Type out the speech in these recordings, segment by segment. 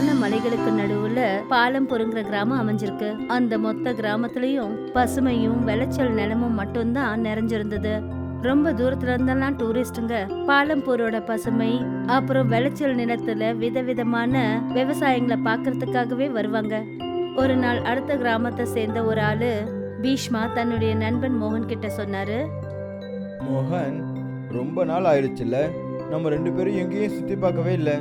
அடர்த்தியான மலைகளுக்கு நடுவுல பாலம் பொருங்கிற கிராமம் அமைஞ்சிருக்கு. அந்த மொத்த கிராமத்திலயும் பசுமையும் விளைச்சல் நிலமும் மட்டும்தான் நிறைஞ்சிருந்தது. ரொம்ப தூரத்துல இருந்தெல்லாம் டூரிஸ்டுங்க பாலம்பூரோட பசுமை அப்புறம் விளைச்சல் நிலத்துல விதவிதமான விவசாயங்களை பார்க்கறதுக்காகவே வருவாங்க. ஒரு நாள் அடுத்த கிராமத்தை சேர்ந்த ஒரு ஆளு பீஷ்மா தன்னுடைய நண்பன் மோகன் கிட்ட சொன்னாரு. மோகன் ரொம்ப நாள் ஆயிடுச்சுல்ல நம்ம ரெண்டு பேரும் எங்கேயும் சுத்தி பார்க்கவே இல்லை.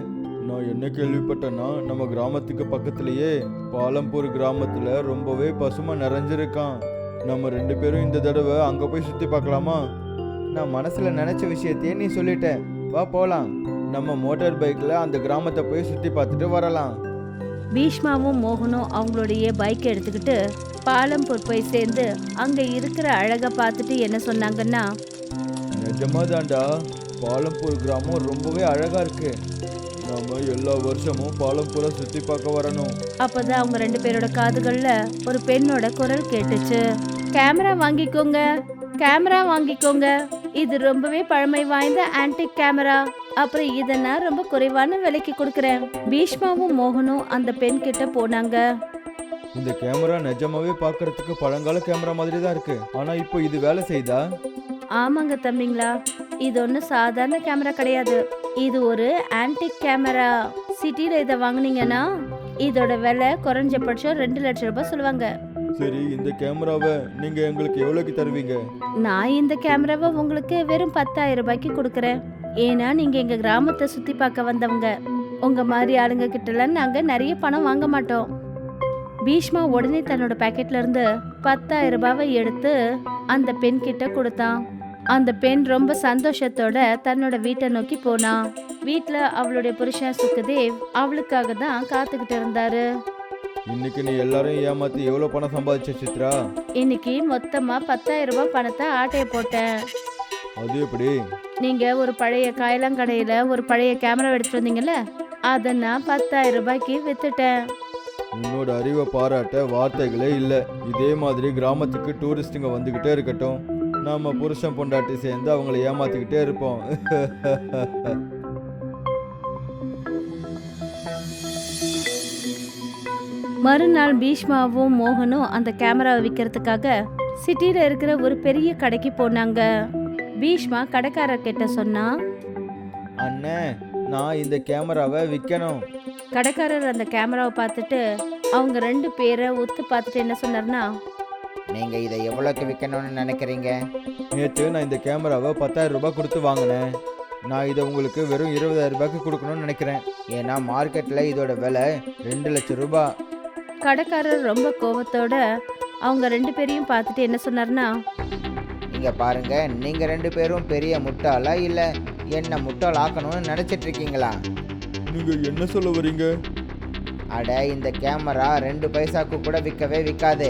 நான் என்ன கேள்விப்பட்டேன்னா நம்ம கிராமத்துக்கு பக்கத்துலேயே பாலம்பூர் கிராமத்தில் ரொம்பவே பசுமை நிறைஞ்சிருக்கான். நம்ம ரெண்டு பேரும் இந்த தடவை அங்கே போய் சுற்றி பார்க்கலாமா? நான் மனசில் நினச்ச விஷயத்தையே நீ சொல்லிட்ட வா போகலாம் நம்ம மோட்டார் பைக்கில் அந்த கிராமத்தை போய் சுற்றி பார்த்துட்டு வரலாம். பீஷ்மாவும் மோகனும் அவங்களுடைய பைக் எடுத்துக்கிட்டு பாலம்பூர் போய் சேர்ந்து அங்க இருக்கிற அழகை பார்த்துட்டு என்ன சொன்னாங்கன்னா நிஜமா தாண்டா பாலம்பூர் கிராமம் ரொம்பவே அழகாக இருக்கு. நாம எல்லா வருஷமும் பாலம்பூரை சுற்றி பார்க்க வரணும். அப்பதான் அவங்க ரெண்டு பேரோட காதுகள்ல ஒரு பெண்ணோட குரல் கேட்டுச்சு. கேமரா வாங்கிக்கோங்க. கேமரா வாங்கிக்கோங்க. இது ரொம்பவே பழமை வாய்ந்த ஆன்டிக் கேமரா. அப்புறம் இதை நான் ரொம்ப குறைவான விலைக்கு கொடுக்கறேன். பீஷ்மாவும் மோகனும் அந்த பெண் கிட்ட போனாங்க. இந்த கேமரா நிஜமாவே பார்க்கறதுக்கு பழங்கால கேமரா மாதிரி தான் இருக்கு. ஆனா இப்போ இது வேலை செய்தா ஆமாங்க தம்பிங்களா. இது ஒன்றும் சாதாரண கேமரா கிடையாது. இது ஒரு ஆன்டிக் கேமரா. சிட்டியில் இதை வாங்குனீங்கன்னா இதோட விலை குறைஞ்சபட்சம் ரெண்டு லட்சம் ரூபாய் சொல்லுவாங்க. சரி இந்த கேமராவை நீங்க எங்களுக்கு எவ்வளோக்கு தருவீங்க? நான் இந்த கேமராவை உங்களுக்கு வெறும் பத்தாயிரம் ரூபாய்க்கு கொடுக்குறேன். ஏன்னா நீங்க எங்க கிராமத்தை சுத்தி பார்க்க வந்தவங்க. உங்க மாதிரி ஆளுங்க கிட்டலாம் நாங்க நிறைய பணம் வாங்க மாட்டோம். பீஷ்மா உடனே தன்னோட பாக்கெட்ல இருந்து பத்தாயிரம் ரூபாவை எடுத்து அந்த பெண் கிட்ட கொடுத்தான். அந்த பெண் ரொம்ப சந்தோஷத்தோட தன்னோட வீட்டை நோக்கி போனா. வீட்ல அவளுடைய புருஷன் சுக்கதேவ் அவளுக்காக தான் காத்துக்கிட்டு இருந்தாரு. இன்னைக்கு நீ எல்லாரையும் ஏமாத்தி எவ்வளோ பணம் சம்பாதிச்ச சித்ரா? இன்னைக்கு மொத்தமா பத்தாயிரம் ரூபாய் பணத்தை ஆட்டைய போட்டேன். அது எப்படி? நீங்க ஒரு பழைய காயலாங்கடையில ஒரு பழைய கேமரா எடுத்துட்டு வந்தீங்கல்ல? அதை நான் பத்தாயிரம் ரூபாய்க்கு வித்துட்டேன். உன்னோட அறிவை பாராட்ட வார்த்தைகளே இல்லை. இதே மாதிரி கிராமத்துக்கு டூரிஸ்ட்டுங்க வந்துக்கிட்டே இருக்கட்டும். நாம புருஷன் பொண்டாட்டி சேர்ந்து அவங்கள ஏமாத்திக்கிட்டே இருப்போம். மறுநாள் பீஷ்மாவும் மோகனும் அந்த கேமராவை விற்கிறதுக்காக சிட்டில இருக்கிற ஒரு பெரிய கடைக்கு போனாங்க. பீஷ்மா கடைக்காரர் கிட்ட சொன்னா அண்ணே நான் இந்த கேமராவை விற்கணும் கடைக்காரர் அந்த கேமராவை பார்த்துட்டு அவங்க ரெண்டு பேரை ஒத்து பார்த்துட்டு என்ன சொன்னார்னா நீங்க இதை எவ்வளோக்கு விற்கணும்னு நினைக்கிறீங்க? நேற்று நான் இந்த கேமராவை பத்தாயிரம் ரூபாய் கொடுத்து வாங்கினேன். நான் இதை உங்களுக்கு வெறும் இருபதாயிரம் ரூபாய்க்கு கொடுக்கணும்னு நினைக்கிறேன். ஏன்னா மார்க்கெட்டில் இதோட விலை ரெண்டு லட்சம் ரூபாய் கடைக்காரர் ரொம்ப கோவத்தோட அவங்க ரெண்டு பேரையும் பார்த்துட்டு என்ன சொன்னார்னா இங்க பாருங்க நீங்க ரெண்டு பேரும் பெரிய முட்டாளா இல்ல என்ன முட்டாள் ஆக்கணும்னு நினைச்சிட்டு இருக்கீங்களா? நீங்க என்ன சொல்ல வரீங்க? அட இந்த கேமரா ரெண்டு பைசாக்கு கூட விற்கவே விற்காது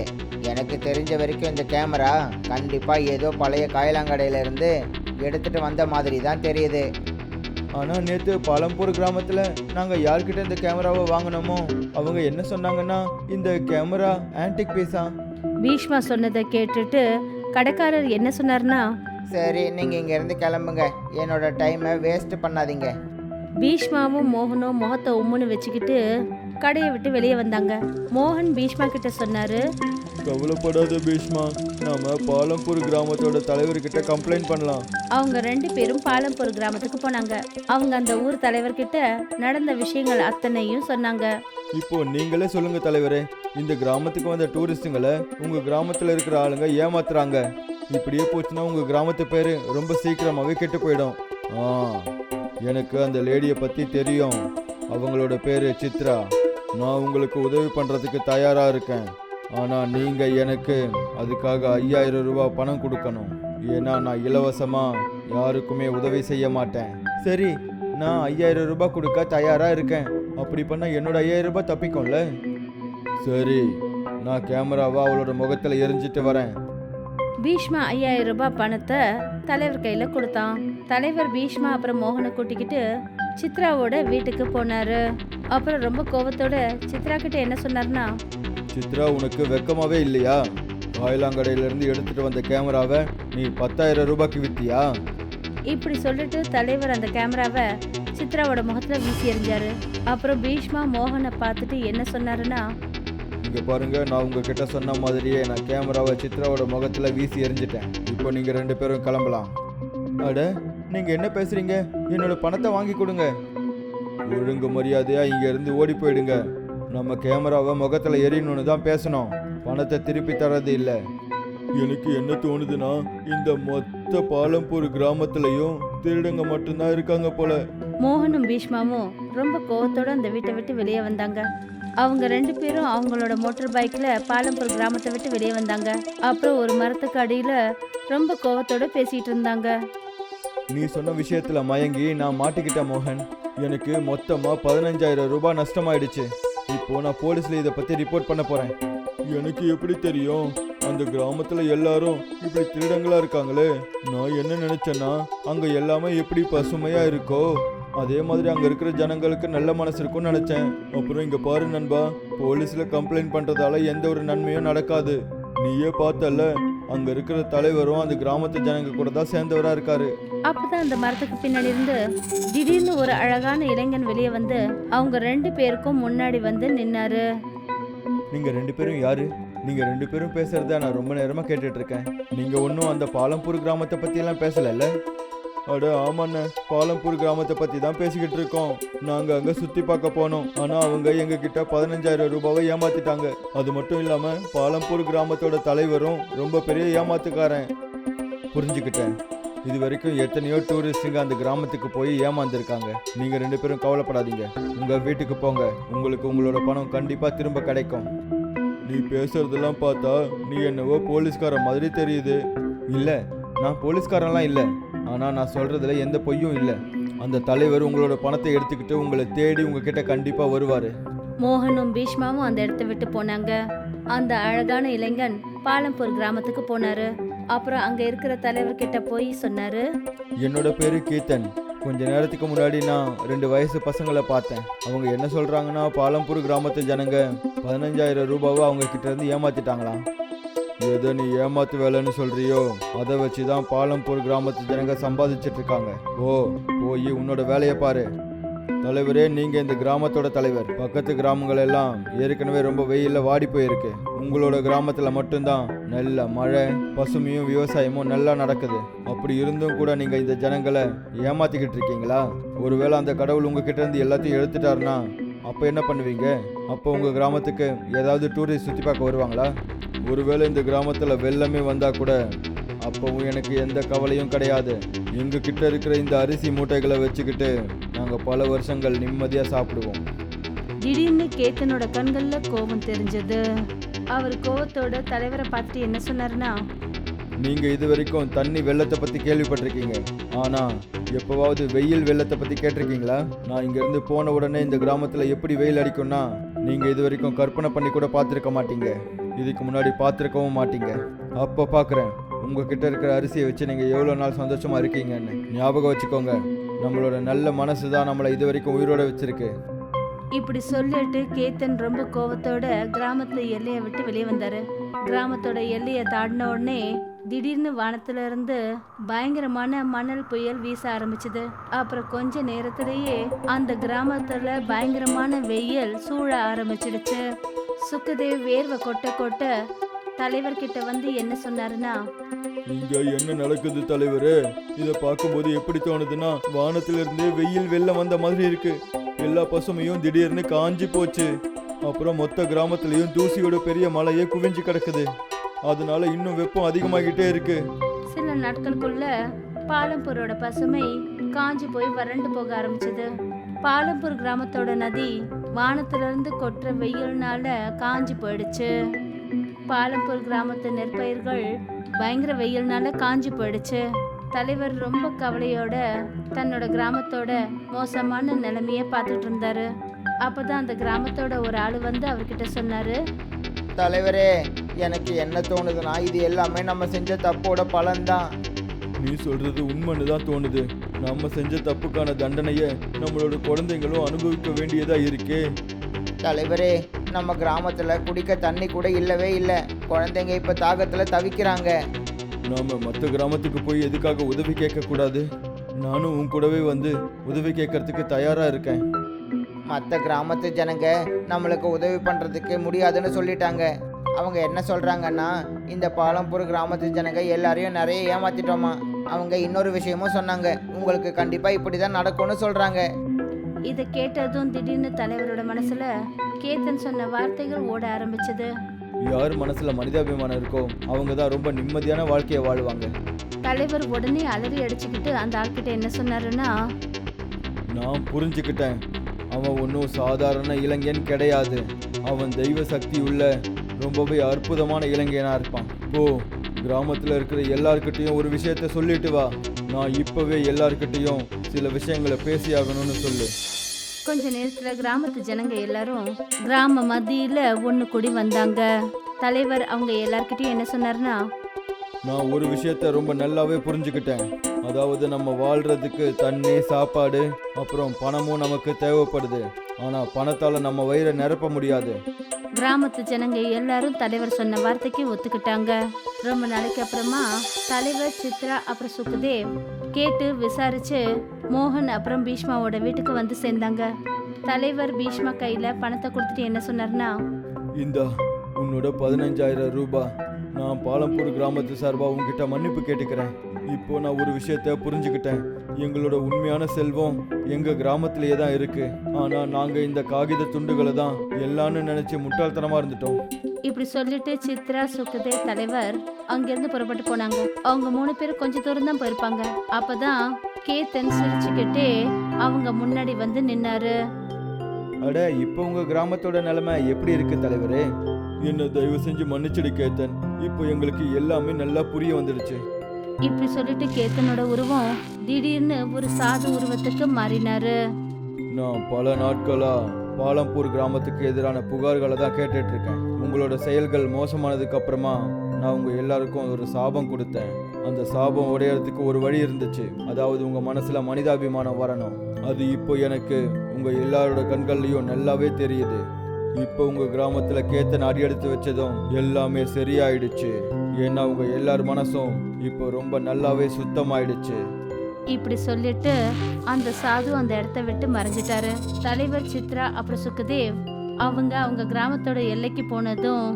எனக்கு தெரிஞ்ச வரைக்கும் இந்த கேமரா கண்டிப்பா ஏதோ பழைய காயலாங்கடையில இருந்து எடுத்துட்டு வந்த மாதிரி தான் தெரியுது. ஆனா நேற்று பாலம்பூர் கிராமத்துல நாங்க யார்கிட்ட இந்த கேமராவை வாங்கினோமோ அவங்க என்ன சொன்னாங்கன்னா இந்த கேமரா ஆன்டிக் பீஸா பீஷ்மா சொன்னதை கேட்டுட்டு கடைக்காரர் என்ன சொன்னார்னா சரி நீங்க இங்க இருந்து கிளம்புங்க. என்னோட டைமை வேஸ்ட் பண்ணாதீங்க. பீஷ்மாவும் மோகனும் முகத்தை உம்முன்னு வச்சுக்கிட்டு கடையை விட்டு வெளியே வந்தாங்க. மோகன் பீஷ்மா கிட்ட சொன்னாரு கவலைப்படாத பீஷ்மா. நாம பாலம்பூர் கிராமத்தோட தலைவர்கிட்ட கம்ப்ளைண்ட் பண்ணலாம். அவங்க ரெண்டு பேரும் பாலம்பூர் கிராமத்துக்கு போனாங்க. அவங்க அந்த ஊர் தலைவர்கிட்ட நடந்த விஷயங்கள் அத்தனையும் சொன்னாங்க. இப்போ நீங்களே சொல்லுங்க தலைவரே இந்த கிராமத்துக்கு வந்த டூரிஸ்ட்டுங்களை உங்க கிராமத்துல இருக்கிற ஆளுங்க ஏமாத்துறாங்க. இப்படியே போச்சுன்னா உங்க கிராமத்து பேரு ரொம்ப சீக்கிரமாவே கெட்டு போயிடும். ஆ எனக்கு அந்த லேடியை பத்தி தெரியும். அவங்களோட பேரு சித்ரா. நான் உங்களுக்கு உதவி பண்ணுறதுக்கு தயாராக இருக்கேன். ஆனால் நீங்கள் எனக்கு அதுக்காக ஐயாயிரம் ரூபாய் பணம் கொடுக்கணும். ஏன்னா நான் இலவசமாக யாருக்குமே உதவி செய்ய மாட்டேன். சரி நான் ஐயாயிரம் ரூபாய் கொடுக்க தயாராக இருக்கேன். அப்படி பண்ணால் என்னோட ஐயாயிரம் ரூபாய் தப்பிக்கும்ல? சரி நான் கேமராவா அவளோட முகத்தில் எரிஞ்சிட்டு வரேன். பீஷ்மா ஐயாயிரம் ரூபாய் பணத்தை தலைவர் கையில் கொடுத்தான். தலைவர் பீஷ்மா அப்புறம் மோகனை கூட்டிக்கிட்டு சித்ராவோட வீட்டுக்கு போனாரு. அப்புறம் ரொம்ப கோவத்தோட சித்ரா கிட்ட என்ன சொன்னார்னா சித்ரா உனக்கு வெக்கமாவே இல்லையா? காயலாங்கடையில இருந்து எடுத்துட்டு வந்த கேமராவை நீ பத்தாயிரம் ரூபாய்க்கு வித்தியா? இப்படி சொல்லிட்டு தலைவர் அந்த கேமராவை சித்ராவோட முகத்துல வீசி எறிஞ்சாரு. அப்புறம் பீஷ்மா மோகனை பார்த்துட்டு என்ன சொன்னாருன்னா இங்க பாருங்க நான் உங்ககிட்ட சொன்ன மாதிரியே நான் கேமராவை சித்ராவோட முகத்துல வீசி எறிஞ்சிட்டேன். இப்போ நீங்க ரெண்டு பேரும் கிளம்பலாம். அட நீங்கள் என்ன பேசுறீங்க? என்னோட பணத்தை வாங்கி கொடுங்க. ஒழுங்கு மரியாதையாக இங்கேருந்து ஓடி போயிடுங்க. நம்ம கேமராவை முகத்தில் எரியணும்னு தான் பேசணும். பணத்தை திருப்பி தரது இல்லை. எனக்கு என்ன தோணுதுன்னா இந்த மொத்த பாலம்பூர் கிராமத்துலயும் திருடங்க மட்டும்தான் இருக்காங்க போல. மோகனும் பீஷ்மாவும் ரொம்ப கோவத்தோட அந்த வீட்டை விட்டு வெளியே வந்தாங்க. அவங்க ரெண்டு பேரும் அவங்களோட மோட்டார் பைக்ல பாலம்பூர் கிராமத்தை விட்டு வெளியே வந்தாங்க. அப்புறம் ஒரு மரத்துக்கு அடியில ரொம்ப கோவத்தோட பேசிட்டு இருந்தாங்க. நீ சொன்ன விஷயத்துல மயங்கி நான் மாட்டிக்கிட்டேன் மோகன். எனக்கு மொத்தமா பதினஞ்சாயிரம் ரூபாய் நஷ்டமாயிடுச்சு. இப்போ நான் போலீஸ்ல இதை பத்தி ரிப்போர்ட் பண்ண போறேன். எனக்கு எப்படி தெரியும்? அந்த கிராமத்துல எல்லாரும் இப்படி திருடங்களா இருக்காங்களே. நான் என்ன நினைச்சேன்னா அங்க எல்லாமே எப்படி பசுமையா இருக்கோ அதே மாதிரி அங்க இருக்கிற ஜனங்களுக்கு நல்ல மனசு இருக்கும்னு நினைச்சேன். அப்புறம் இங்க பாரு நண்பா போலீஸ்ல கம்ப்ளைண்ட் பண்றதால எந்த ஒரு நன்மையும் நடக்காது. நீயே பார்த்தல அங்க இருக்கிற தலைவரும் அந்த கிராமத்து ஜனங்க கூட தான் சேர்ந்தவரா இருக்காரு. அப்பதான் அந்த மரத்துக்கு பின்னாடி இருந்து திடீர்னு ஒரு அழகான இளைஞன் வெளியே வந்து அவங்க ரெண்டு பேருக்கும் முன்னாடி வந்து நின்னாரு. நீங்க ரெண்டு பேரும் யாரு? நீங்க ரெண்டு பேரும் பேசுறத நான் ரொம்ப நேரமா கேட்டுட்டு இருக்கேன் நீங்க ஒன்றும் அந்த பாலம்பூர் கிராமத்தை பத்தி எல்லாம் பேசலல்ல? அட ஆமாண்ண. பாலம்பூர் கிராமத்தை பத்தி தான் பேசிக்கிட்டு இருக்கோம் நாங்க அங்க சுத்தி பார்க்க போனோம். ஆனா அவங்க எங்க கிட்ட பதினஞ்சாயிரம் ரூபாவை ஏமாத்திட்டாங்க. அது மட்டும் இல்லாம பாலம்பூர் கிராமத்தோட தலைவரும் ரொம்ப பெரிய ஏமாத்துக்காரன். புரிஞ்சுக்கிட்டேன். இது வரைக்கும் எத்தனையோ டூரிஸ்டுங்க அந்த கிராமத்துக்கு போய் ஏமாந்துருக்காங்க. நீங்க ரெண்டு பேரும் கவலைப்படாதீங்க. உங்க வீட்டுக்கு போங்க. உங்களுக்கு உங்களோட பணம் கண்டிப்பா திரும்ப கிடைக்கும். நீ பேசுறதெல்லாம் பார்த்தா நீ என்னவோ போலீஸ்கார மாதிரி தெரியுது. இல்ல நான் போலீஸ்காரன்லாம் இல்ல. ஆனா நான் சொல்றதுல எந்த பொய்யும் இல்ல. அந்த தலைவர் உங்களோட பணத்தை எடுத்துக்கிட்டு உங்களை தேடி உங்ககிட்ட கண்டிப்பா வருவாரு. மோகனும் பீஷ்மாவும் அந்த இடத்த விட்டு போனாங்க. அந்த அழகான இளைஞன் பாலம்பூர் கிராமத்துக்கு போனாரு. அப்புறம் அங்க இருக்கிற தலைவர்கிட்ட போய் சொன்னாரு. என்னோட பேரு கீர்த்தன். கொஞ்ச நேரத்துக்கு முன்னாடி நான் ரெண்டு வயசு பசங்களை பார்த்தேன். அவங்க என்ன சொல்றாங்கன்னா பாலம்பூர் கிராமத்து ஜனங்க பதினஞ்சாயிரம் ரூபாவை அவங்க கிட்ட இருந்து ஏமாத்திட்டாங்களாம் எதை நீ ஏமாத்து வேலைன்னு சொல்றியோ? அதை வச்சு தான் பாலம்பூர் கிராமத்து ஜனங்க சம்பாதிச்சிட்டு இருக்காங்க. ஓ போய் உன்னோட வேலையை பாரு. தலைவரே நீங்க இந்த கிராமத்தோட தலைவர். பக்கத்து கிராமங்கள் எல்லாம் ஏற்கனவே ரொம்ப வெயில்ல வாடி போயிருக்கு. உங்களோட கிராமத்துல மட்டும்தான் நல்ல மழை பசுமையும் விவசாயமும் நல்லா நடக்குது. அப்படி இருந்தும் கூட நீங்க இந்த ஜனங்களை ஏமாத்திக்கிட்டு இருக்கீங்களா? ஒருவேளை அந்த கடவுள் உங்ககிட்ட இருந்து எல்லாத்தையும் எடுத்துட்டாருன்னா அப்போ என்ன பண்ணுவீங்க? அப்போ உங்கள் கிராமத்துக்கு ஏதாவது டூரிஸ்ட் சுற்றி பார்க்க வருவாங்களா? ஒருவேளை இந்த கிராமத்தில் வெள்ளமே வந்தால் கூட அப்போவும் எனக்கு எந்த கவலையும் கிடையாது. எங்ககிட்ட இருக்கிற இந்த அரிசி மூட்டைகளை வச்சுக்கிட்டு நாங்க பல வருஷங்கள் நிம்மதியா சாப்பிடுவோம். திடீர்னு கேத்தனோட கண்கள்ல கோபம் தெரிஞ்சது. அவர் கோவத்தோட தலைவரை பார்த்துட்டு என்ன சொன்னாருன்னா நீங்க இது வரைக்கும் தண்ணி வெள்ளத்தை பத்தி கேள்விப்பட்டிருக்கீங்க. ஆனா எப்பவாவது வெயில் வெள்ளத்தை பத்தி கேட்டிருக்கீங்களா? நான் இங்க இருந்து போன உடனே இந்த கிராமத்துல எப்படி வெயில் அடிக்கும்னா நீங்க இது வரைக்கும் கற்பனை பண்ணி கூட பார்த்துருக்க மாட்டீங்க. இதுக்கு முன்னாடி பார்த்துருக்கவும் மாட்டீங்க. அப்போ பார்க்குறேன் உங்ககிட்ட இருக்கிற அரிசியை வச்சு நீங்க எவ்வளோ நாள் சந்தோஷமா இருக்கீங்கன்னு. ஞாபகம் வச்சுக்கோங்க. நம்மளோட நல்ல மனசு தான் நம்மளை இது வரைக்கும் உயிரோட வச்சிருக்கு. இப்படி சொல்லிட்டு கேத்தன் ரொம்ப கோவத்தோட கிராமத்துல எல்லையை விட்டு வெளியே வந்தாரு. கிராமத்தோட எல்லையை தாண்டின உடனே திடீர்னு வானத்துல இருந்து பயங்கரமான மணல் புயல் வீச ஆரம்பிச்சது. அப்புறம் கொஞ்ச நேரத்திலேயே அந்த கிராமத்துல பயங்கரமான வெயில் சூழ ஆரம்பிச்சிடுச்சு. சுக்குதேவ் வேர்வை கொட்ட கொட்ட தலைவர்கிட்ட வந்து என்ன சொன்னாருன்னா இங்க என்ன நடக்குது தலைவரே? இத பார்க்கும்போது எப்படி தோணுதுன்னா வானத்துல இருந்தே வெயில் வெள்ளம் வந்த மாதிரி இருக்கு. எல்லா பசுமையும் திடீர்னு காஞ்சி போச்சு. அப்புறம் மொத்த கிராமத்துலயும் தூசியோட பெரிய மலையே குவிஞ்சு கிடக்குது. அதனால இன்னும் வெப்பம் அதிகமாகிட்டே இருக்கு. சில நாட்களுக்குள்ள பாலம்பூரோட பசுமை காஞ்சு போய் வறண்டு போக ஆரம்பிச்சது. பாலம்பூர் கிராமத்தோட நதி வானத்துல இருந்து கொட்டுற வெயில்னால காஞ்சு போயிடுச்சு. பாலம்பூர் கிராமத்து நெற்பயிர்கள் பயங்கர வெயில்னால காஞ்சு போயிடுச்சு. தலைவர் ரொம்ப கவலையோட தன்னோட கிராமத்தோட மோசமான நிலைமைய பார்த்துட்டு இருந்தாரு. அப்பதான் அந்த கிராமத்தோட ஒரு ஆளு வந்து அவர்கிட்ட சொன்னாரு. தலைவரே எனக்கு என்ன தோணுதுன்னா இது எல்லாமே நம்ம செஞ்ச தப்போட பலன்தான். நீ சொல்றது உண்மைன்னு தான் தோணுது. நம்ம செஞ்ச தப்புக்கான தண்டனைய நம்மளோட குழந்தைங்களும் அனுபவிக்க வேண்டியதா இருக்கே. தலைவரே நம்ம கிராமத்துல குடிக்க தண்ணி கூட இல்லவே இல்லை. குழந்தைங்க இப்ப தாகத்துல தவிக்கிறாங்க. நாம மற்ற கிராமத்துக்கு போய் எதுக்காக உதவி கேட்க கூடாது? நானும் உன் கூடவே வந்து உதவி கேட்கறதுக்கு தயாரா இருக்கேன். மற்ற கிராமத்து ஜனங்க நம்மளுக்கு உதவி பண்ணுறதுக்கு முடியாதுன்னு சொல்லிட்டாங்க. அவங்க என்ன சொல்கிறாங்கன்னா இந்த பாலம்பூர் கிராமத்து ஜனங்க எல்லாரையும் நிறைய ஏமாத்திட்டோமா. அவங்க இன்னொரு விஷயமும் சொன்னாங்க. உங்களுக்கு கண்டிப்பாக இப்படி தான் நடக்கும்னு சொல்கிறாங்க இதை கேட்டதும் திடீர்னு தலைவரோட மனசுல கேத்தன் சொன்ன வார்த்தைகள் ஓட ஆரம்பிச்சது. யார் மனசுல மனிதாபிமானம் இருக்கோ அவங்க தான் ரொம்ப நிம்மதியான வாழ்க்கையை வாழ்வாங்க. தலைவர் உடனே அலறி அடிச்சுக்கிட்டு அந்த ஆள்கிட்ட என்ன சொன்னாருன்னா நான் புரிஞ்சுக்கிட்டேன். அவன் ஒன்றும் சாதாரண இளைஞன் கிடையாது. அவன் தெய்வ சக்தி உள்ள ரொம்பவே அற்புதமான இளைஞனா இருப்பான். ஓ கிராமத்தில் இருக்கிற எல்லார்கிட்டயும் ஒரு விஷயத்த சொல்லிட்டு வா. நான் இப்பவே எல்லார்கிட்டயும் சில விஷயங்களை பேசி ஆகணும்னு சொல்லு. கொஞ்ச நேரத்துல கிராமத்து ஜனங்க எல்லாரும் கிராம மத்தியில ஒண்ணு கூடி வந்தாங்க. தலைவர் அவங்க எல்லார்கிட்டயும் என்ன சொன்னாருன்னா நான் ஒரு விஷயத்த ரொம்ப நல்லாவே புரிஞ்சுக்கிட்டேன். அதாவது நம்ம வாழ்றதுக்கு தண்ணி சாப்பாடு அப்புறம் பணமும் நமக்கு தேவைப்படுது. ஆனா பணத்தால நம்ம வயிறை நிரப்ப முடியாது. கிராமத்து ஜனங்க எல்லாரும் தலைவர் சொன்ன வார்த்தைக்கு ஒத்துக்கிட்டாங்க. ரொம்ப நாளைக்கு அப்புறமா தலைவர் சித்ரா அப்புறம் சுக்குதேவ் கேட்டு விசாரிச்சு மோகன் அப்புறம் பீஷ்மாவோட வீட்டுக்கு வந்து சேர்ந்தாங்க. தலைவர் பீஷ்மா கையில பணத்தை கொடுத்துட்டு என்ன சொன்னார்னா இந்தா உன்னோட பதினஞ்சாயிரம் ரூபாய் நான் பாலம்பூர் கிராமத்து சார்பாக உங்ககிட்ட மன்னிப்பு கேட்டுக்கிறேன். இப்போ நான் ஒரு விஷயத்த புரிஞ்சுக்கிட்டேன். எங்களோட உண்மையான செல்வம் எங்க கிராமத்திலேயே தான் இருக்கு. ஆனா நாங்க இந்த காகித துண்டுகளை தான் எல்லாம்னு நினைச்சு முட்டாள்தனமா இருந்துட்டோம். இப்படி சொல்லிட்டு சித்ரா சுக்குதேவ் தலைவர் அங்கிருந்து புறப்பட்டு போனாங்க. அவங்க மூணு பேரும் கொஞ்ச தூரம் தான் போயிருப்பாங்க. அப்பதான் கேத்தன் சிரிச்சுக்கிட்டே அவங்க முன்னாடி வந்து நின்னாரு. அட இப்போ உங்க கிராமத்தோட நிலைமை எப்படி இருக்கு தலைவரே? என்ன தயவு செஞ்சு மன்னிச்சிடு கேத்தன். இப்போ எங்களுக்கு எல்லாமே நல்லா புரிய வந்துடுச்சு. இப்படி சொல்லிட்டு கேத்தனோட உருவம் திடீர்னு ஒரு சாது உருவத்துக்கு மாறினாரு. நான் பல நாட்களா பாலம்பூர் கிராமத்துக்கு எதிரான புகார்களை தான் கேட்டுட்டு இருக்கேன் உங்களோட செயல்கள் மோசமானதுக்கு அப்புறமா நான் உங்க எல்லாருக்கும் ஒரு சாபம் கொடுத்தேன். அந்த சாபம் உடையறதுக்கு ஒரு வழி இருந்துச்சு. அதாவது உங்க மனசுல மனிதாபிமானம் வரணும். அது இப்போ எனக்கு உங்க எல்லாரோட கண்கள்லயும் நல்லாவே தெரியுது. இப்போ உங்க கிராமத்துல கேத்தன் அடி எடுத்து வச்சதும் எல்லாமே சரியாயிடுச்சு. ஏன்னா உங்க எல்லார் மனசும் இப்போ ரொம்ப நல்லாவே சுத்தமாயிடுச்சு. இப்படி சொல்லிட்டு அந்த சாது அந்த இடத்த விட்டு மறைஞ்சிட்டாரு. தலைவர் சித்ரா அப்புறம் சுக்குதேவ் அவங்க அவங்க கிராமத்தோட எல்லைக்கு போனதும்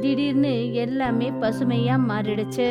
திடீர்னு எல்லாமே பசுமையா மாறிடுச்சு.